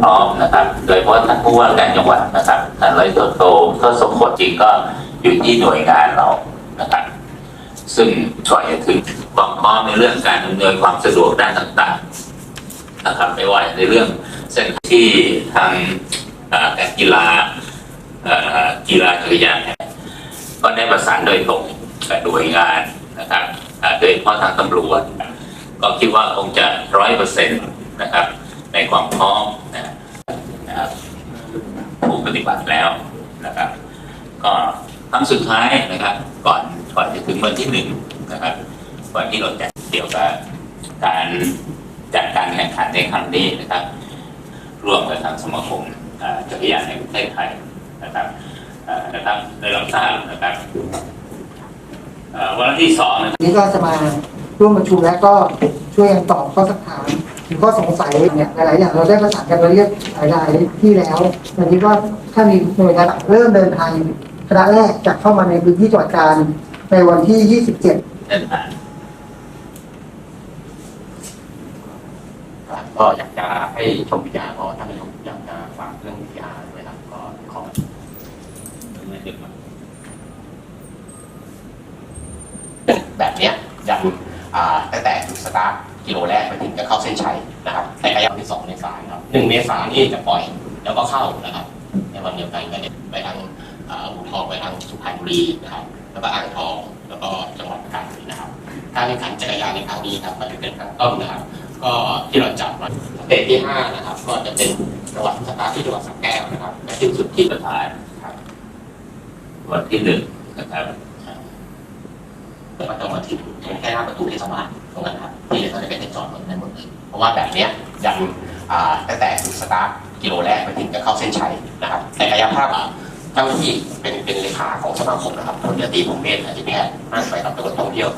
พร้อมนะครับ โดยเฉพาะท่านผู้ว่าการจังหวัดนะครับท่านร้อยตโตก็สมผลจริงก็อยู่ที่หน่วยงานเรานะครับ ซึ่งช่วยถึงความพร้อมในเรื่องการอำนวยความสะดวกด้านต่างๆนะครับไม่ว่าในเรื่องเส้นที่ทางการกีฬากีฬาจักรยานก็ได้ประสานโดยตรงกับหน่วยงานนะครับเอ่อโดยเฉพาะทางตำรวจก็คิดว่าคงจะร้อยเปอร์เซ็นต์นะครับ ในความพร้อมนะครับผู้ปฏิบัติแล้วนะครับ ก็ครั้งสุดท้ายนะครับ ก่อนก่อนจะถึงวันที่หนึ่งนะครับก่อนที่เราจะเกี่ยวกับการจัดการแข่งขันในครั้งนี้นะครับ ร่วมกับทางสมาคมอ่อจักรยานแห่งประเทศไทยนะครับนะครับได้รับทราบนะครับวันที่สองนี้ก็จะมาร่วมประชุมและก็ช่วยกันตอบข้อสักถาม ข้อสงสัยเนี่ยหลายๆอย่างเราได้ประสานกันมาเรียบหลายๆที่แล้ววันนี้ก็ถ้ามีหน่วยงานต่างเริ่มเดินทางคณะแรกจะเข้ามาในพื้นที่จังหวัดการในวันที่ 27เดินทางก็อยากจะให้ชมวิทยาก็ท่านนายกอยากจะฝากเรื่องวิทยาด้วยครับก็ขอแบบเนี้ยยังอ่าตั้งแต่จุดสตาร์ท กิโลแรกไปถึงจะเข้าเส้นชัยนะครับในระยะที่สองเมษายนครับหนึ่งเมษายนนี่จะปล่อยแล้วก็เข้านะครับ ในวันเดียวกันก็จะไปทางอ่าอู่ทองไปทางสุพรรณบุรีนะครับ แล้วก็อ่างทองแล้วก็จังหวัดกาญนะครับการแข่งขันจักรยานในครั้งนี้ครับก็จะเป็นครั้งต้นนะครับ ก็ที่เราจัดมาสเตจที่ห้านะครับ ก็จะเป็นจังหวัดสตาร์ทที่จังหวัดสระแก้วนะครับและสิ้นสุดที่ที่ประธานครับวันที่หนึ่งนะครับมันต้อง แค่หน้าประตูที่สมาร์ตรงนั้นครับที่เหลือก็จะเป็นเจ้นจอดหมดนั้นหมดเลยเพราะว่าแบบเนี้ยยังตั้งแต่จุดสตาร์ทกิโลแรกไปถึงจะเข้าเส้นชัยนะครับแต่กายภาพเจ้าที่เป็นเป็นเลขาของสมาคมนะครับคนเรืตีผมเมธอาจิแพทย์นั่งไปกับตำรวจท่องเที่ยว